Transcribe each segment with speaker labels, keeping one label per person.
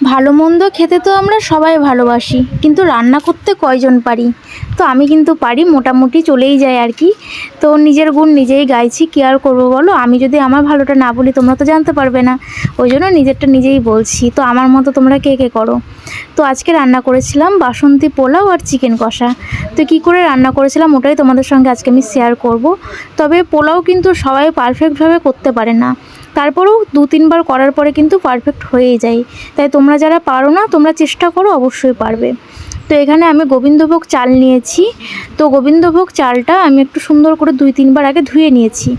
Speaker 1: ভালো মন্দ খেতে তো আমরা সবাই ভালোবাসি, কিন্তু রান্না করতে কয়জন পারি? তো আমি কিন্তু পারি, মোটামুটি চলেই যায় আর কি। তো নিজের গুণ নিজেই গাইছি, কী আর করব বলো? আমি যদি আমার ভালোটা না বলি, তোমরা তো জানতে পারবে না। ওই জন্য নিজেরটা নিজেই বলছি। তো আমার মতো তোমরা কে কে করো? তো আজকে রান্না করেছিলাম বাসন্তী পোলাও আর চিকেন কষা। তো কী করে রান্না করেছিলাম ওটাই তোমাদের সঙ্গে আজকে আমি শেয়ার করব। তবে পোলাও কিন্তু সবাই পারফেক্টভাবে করতে পারে না। তারপরেও দু তিনবার করার পরে কিন্তু পারফেক্ট হয়েই যায়। তাই তোমরা যারা পারো না, তোমরা চেষ্টা করো, অবশ্যই পারবে। তো এখানে আমি গোবিন্দভোগ চাল নিয়েছি। তো গোবিন্দভোগ চালটা আমি একটু সুন্দর করে দুই তিনবার আগে ধুয়ে নিয়েছি।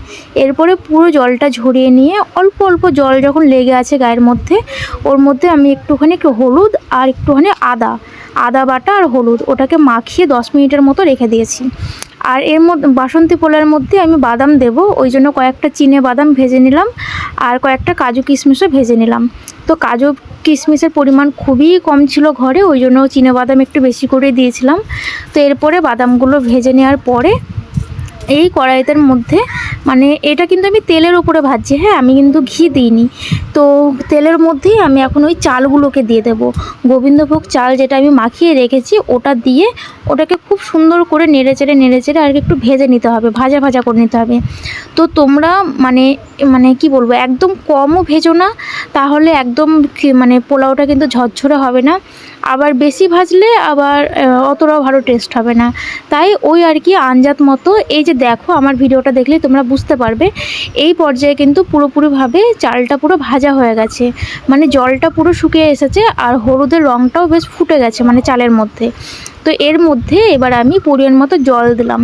Speaker 1: এরপরে পুরো জলটা ঝরিয়ে নিয়ে অল্প অল্প জল যখন লেগে আছে গায়ের মধ্যে, ওর মধ্যে আমি একটুখানি একটু হলুদ আর একটুখানি আদা। আদা বাটা আর হলুদ, ওটাকে মাখিয়ে দশ মিনিটের মতো রেখে দিয়েছি। আর এর মধ্যে বাসন্তী পোলার মধ্যে আমি বাদাম দেব, ওই জন্য কয়েকটা চিনে বাদাম ভেজে নিলাম আর কয়েকটা কাজু কিশমিশও ভেজে নিলাম। তো কাজু কিশমিশের পরিমাণ খুবই কম ছিল ঘরে, ওই জন্য চিনে বাদাম একটু বেশি করে দিয়েছিলাম। তো এরপরে বাদামগুলো ভেজে নেওয়ার পরে এই কড়াইতের মধ্যে মানে এটা কিন্তু আমি তেলের উপরে ভাজছি হ্যাঁ আমি কিন্তু ঘি দিইনি। তো তেলের মধ্যেই আমি এখন ওই চালগুলোকে দিয়ে দেবো। গোবিন্দভোগ চাল যেটা আমি মাখিয়ে রেখেছি, ওটা দিয়ে ওটাকে খুব সুন্দর করে নেড়ে চেড়ে নেড়ে চেড়ে আর একটু ভেজে নিতে হবে, ভাজা ভাজা করে নিতে হবে। তো তোমরা মানে মানে কি বলব, একদম কমও ভেজো না তাহলে একদম মানে পোলাওটা কিন্তু ঝরঝরে হবে না। আবার বেশি ভাজলে আবার অতটাও ভালো টেস্ট হবে না। তাই ওই আর কি আঞ্জাত মতো, এই যে দেখো আমার ভিডিওটা দেখলে তোমরা বুঝতে পারবে, এই পর্যায়ে কিন্তু পুরোপুরিভাবে চালটা পুরো ভাজা হয়ে গেছে। মানে জলটা পুরো শুকিয়ে এসেছে আর হলুদের রঙটাও বেশ ফুটে গেছে মানে চালের মধ্যে। তো এর মধ্যে এবার আমি পরিমাণ মতো জল দিলাম।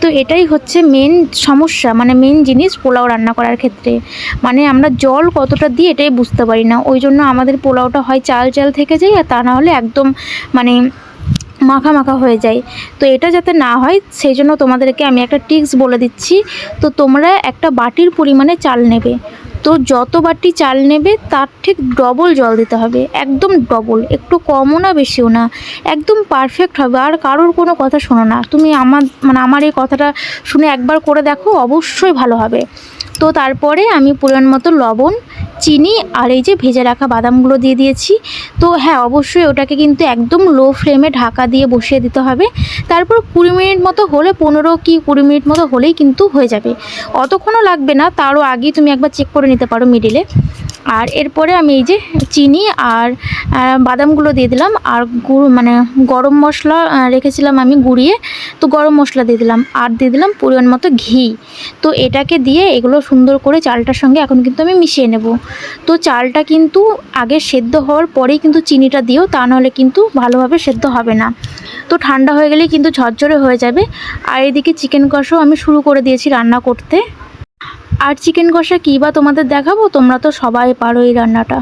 Speaker 1: তো এটাই হচ্ছে মেন সমস্যা মানে মেন জিনিস পোলাও রান্না করার ক্ষেত্রে। মানে আমরা জল কতটা দিই এটাই বুঝতে পারি না। ওই জন্য আমাদের পোলাওটা হয় চাল চাল থেকে যায় আর তা না হলে একদম মানে মাখা মাখা হয়ে যায়। তো এটা যাতে না হয়, সেই জন্য তোমাদেরকে আমি একটা টিক্স বলে দিচ্ছি। তো তোমরা একটা বাটির পরিমাণে চাল নেবে। তো যত বাটি চাল নেবে, তার ঠিক ডবল জল দিতে হবে। একদম ডবল একটু কমও না, বেশিও না। একদম পারফেক্ট হবে। আর কারোর কোনো কথা শোনো না। তুমি আমার মানে আমার এই কথাটা শুনে একবার করে দেখো, অবশ্যই ভালো হবে। তো তারপরে আমি পরিমাণ মতো লবণ চিনি আর এই যে ভেজে রাখা বাদামগুলো দিয়ে দিয়েছি। তো হ্যাঁ অবশ্যই ওটাকে কিন্তু একদম লো ফ্লেমে ঢাকা দিয়ে বসিয়ে দিতে হবে। তারপর কুড়ি মিনিট মতো হলে, পনেরো কি কুড়ি মিনিট মতো হলেই কিন্তু হয়ে যাবে। অতক্ষণও লাগবে না, তারও আগেই তুমি একবার চেক করে নিতে পারো মিডিলে আর এরপরে আমি এই যে চিনি আর বাদামগুলো দিয়ে দিলাম আর গুঁড়ো মানে গরম মশলা রেখেছিলাম আমি গুঁড়িয়ে, তো গরম মশলা দিয়ে দিলাম আর দিয়ে দিলাম পরিমাণ মতো ঘি। তো এটাকে দিয়ে এগুলো সুন্দর করে চালটার সঙ্গে এখন কিন্তু আমি মিশিয়ে নেব। তো চালটা কিন্তু আগে সেদ্ধ হওয়ার পরেই কিন্তু চিনিটা দিও, তা নাহলে কিন্তু ভালোভাবে সেদ্ধ হবে না। তো ঠান্ডা হয়ে গেলেই কিন্তু ঝরঝরে হয়ে যাবে। আর এদিকে চিকেন কষাও আমি শুরু করে দিয়েছি রান্না করতে। আর চিকেন কষা কী বা তোমাদের দেখাবো? তোমরা তো সবাই পারো এই রান্নাটা।